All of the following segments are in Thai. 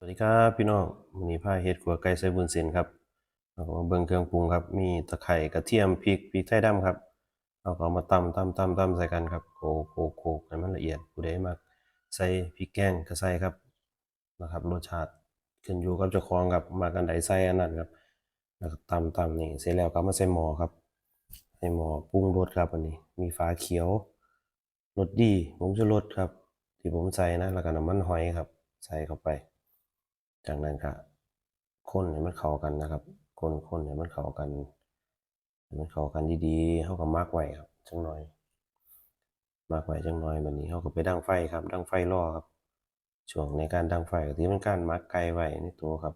สวัสดีครับพี่น้องวันนี้พาเฮ็ดขัวไก่ใส่บุญเส้นครับเรามาเบิ่งเครื่องปรุงครับ มีตะไคร้กระเทียมพริกพริกไทยดำครับเราก็เอามาตำตำตำตำใส่กันครับโขกโขกโขกให้มันละเอียดผู้ใดมักใส่พริกแกงก็ใส่ครับนะครับ รสชาติขึ้นอยู่กับเจ้าของครับมากันใดใส่อันนั้นครับแล้วตำตำนี่เสร็จแล้วก็เอามาใส่หม้อครับใส่หม้อปรุงรสครับอันนี้ มีฝาเขียวรสดีผงชูรสครับ ที่ผมใส่นะแล้วก็น้ำมันหอยครับ ใส่เข้าไป จากนั้นก็คนให้มันเข้ากันนะครับ คนคนให้มันเข้ากันให้มันเข้ากันดีๆเขาก็มักไว้ครับจังหน่อยมักไว้จังหน่อยแบบนี้เขาก็ไปดังไฟครับ ดังไฟรอครับ ช่วงในการดังไฟก็ที่เป็นการมักไก่ไว้ในตัวครับ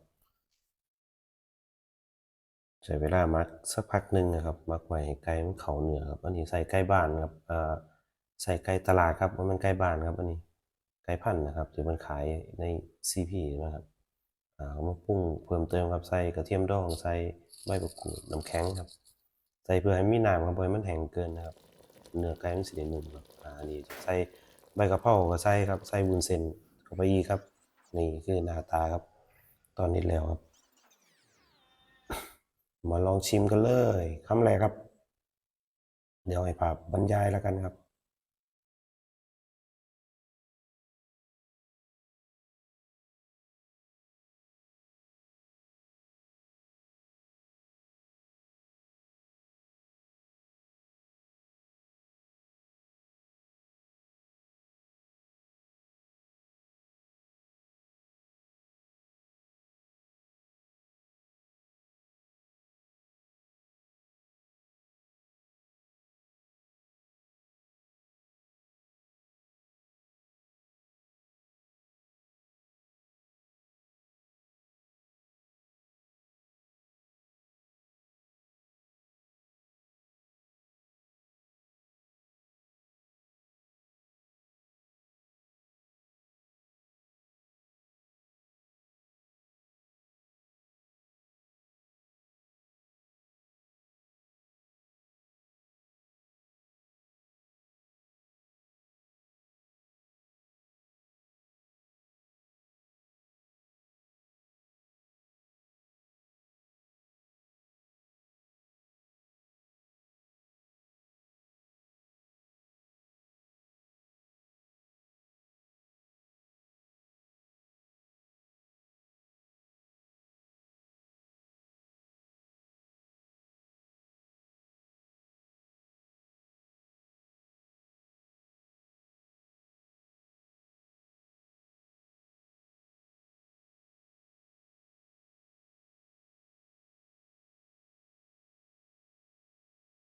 ใช้เวลามักสักพักหนึ่งนะครับ มักไว้ไก่มันเข้าเหนือครับ อันนี้ใส่ไก่บ้านครับอ่าใส่ไก่ตลาดครับว่ามันไก่บ้านครับ อันนี้ไก่พันธุ์นะครับที่มันขายในซีพีนะครับ เอามาปรุงเพิ่มเติมครับใส่กระเทียมดองใส่ใบมะกรูดน้ำแข็งครับ ใส่เพื่อให้มีน้ำครับเพื่อให้มันแห้งเกินนะครับ เนื้อไก่มันสิได้นุ่มครับอ่าอันนี้ใส่ใบกระเพราก็ใส่ครับใส่วุ้นเส้นเข้าไปอีกครับ นี่คือหน้าตาครับ ตอนนี้แล้วครับ มาลองชิมกันเลยคำแรกครับ เดี๋ยวให้ภาพบรรยายแล้วกันครับ